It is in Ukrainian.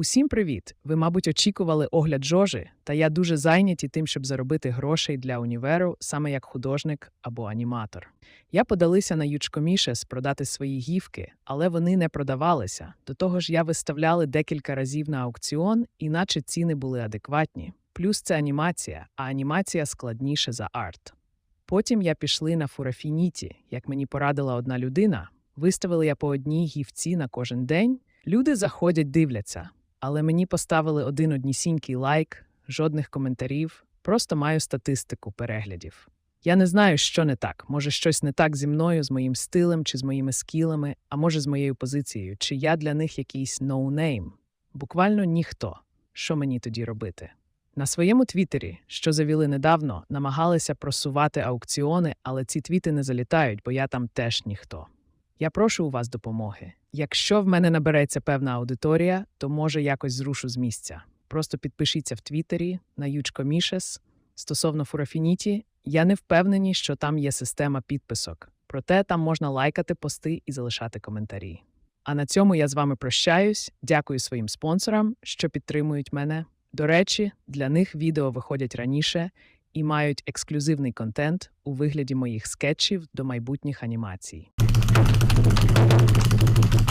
Усім привіт! Ви, мабуть, очікували огляд Жожи, та я дуже зайняті тим, щоб заробити грошей для універу, саме як художник або аніматор. Я подалися на Ючкомішес продати свої гівки, але вони не продавалися. До того ж, я виставляли декілька разів на аукціон, іначе ціни були адекватні. Плюс це анімація, а анімація складніше за арт. Потім я пішли на фурафініті, як мені порадила одна людина. Виставили я по одній гівці на кожен день. Люди заходять, дивляться, але мені поставили один однісінький лайк, жодних коментарів, просто маю статистику переглядів. Я не знаю, що не так. Може, щось не так зі мною, з моїм стилем чи з моїми скілами, а може, з моєю позицією, чи я для них якийсь ноунейм. Буквально ніхто. Що мені тоді робити? На своєму твіттері, що завіли недавно, намагалися просувати аукціони, але ці твіти не залітають, бо я там теж ніхто. Я прошу у вас допомоги. Якщо в мене набереться певна аудиторія, то може якось зрушу з місця. Просто підпишіться в Твіттері на Ючкомішес. Стосовно Фурафініті, я не впевнений, що там є система підписок. Проте там можна лайкати пости і залишати коментарі. А на цьому я з вами прощаюсь. Дякую своїм спонсорам, що підтримують мене. До речі, для них відео виходять раніше і мають ексклюзивний контент у вигляді моїх скетчів до майбутніх анімацій. どこ行った?